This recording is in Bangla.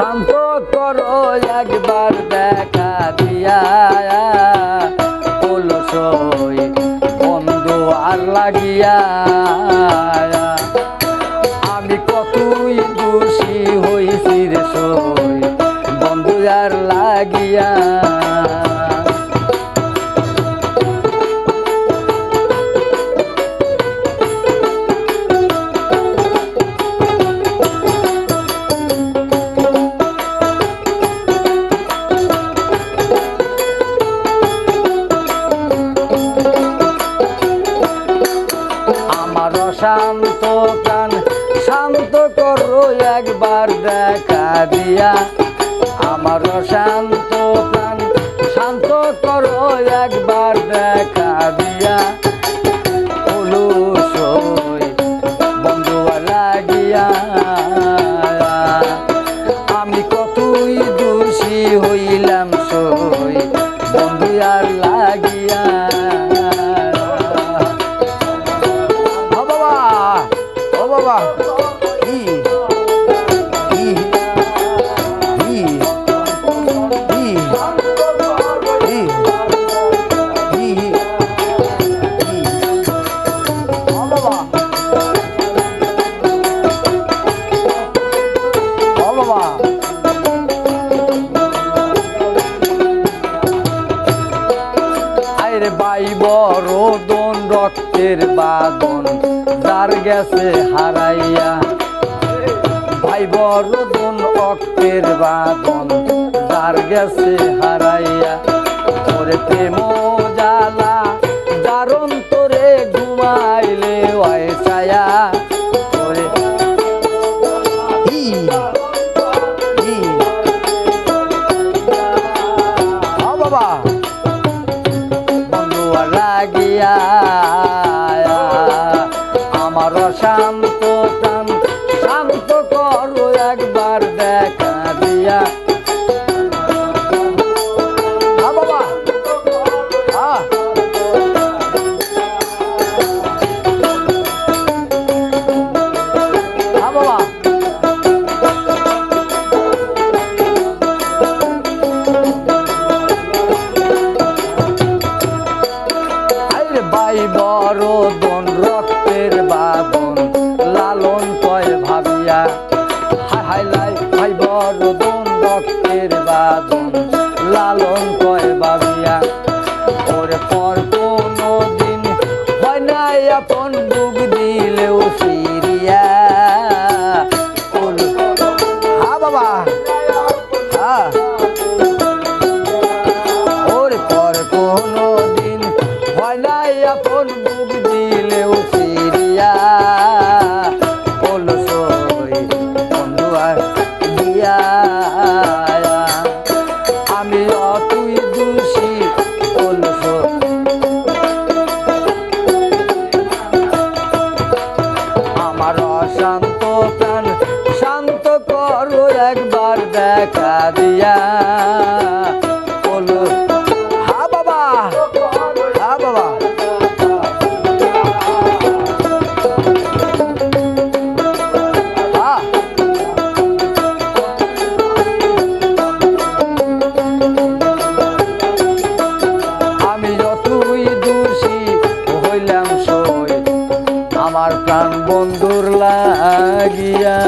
শান্ত করো একবার দেখা দিয়া। শান্ত প্রাণ, শান্ত করো একবার দেখা দিয়া। আমার শান্ত প্রাণ, শান্ত করো একবার দেখা দিয়া। লাগিয়া। আইরে বাই বড় দন রক্তের বাদন যার গেছে হারাইয়া। ভাই বড় দন রক্তের বাদন যার গেছে হারাইয়া। ওরে প্রেম লাগিয়া আমার শান্ত শান্ত করো একবার। বাই বড় দন রক্তের বাদন লালন কয় ভাবিয়া। হাই লাই, ভাই, বড় দন রক্তের বাদন লালন কয় ভাবিয়া। আপন বুক দিলেও সিরিয়া অলসই বন্ধু দিয়া আমি অতুই দোষী অলস আমার অশান্ত প্রাণ। শান্ত করো, একবার দেখা দিয়া। আমার প্রাণ বন্ধুর লাগিয়া।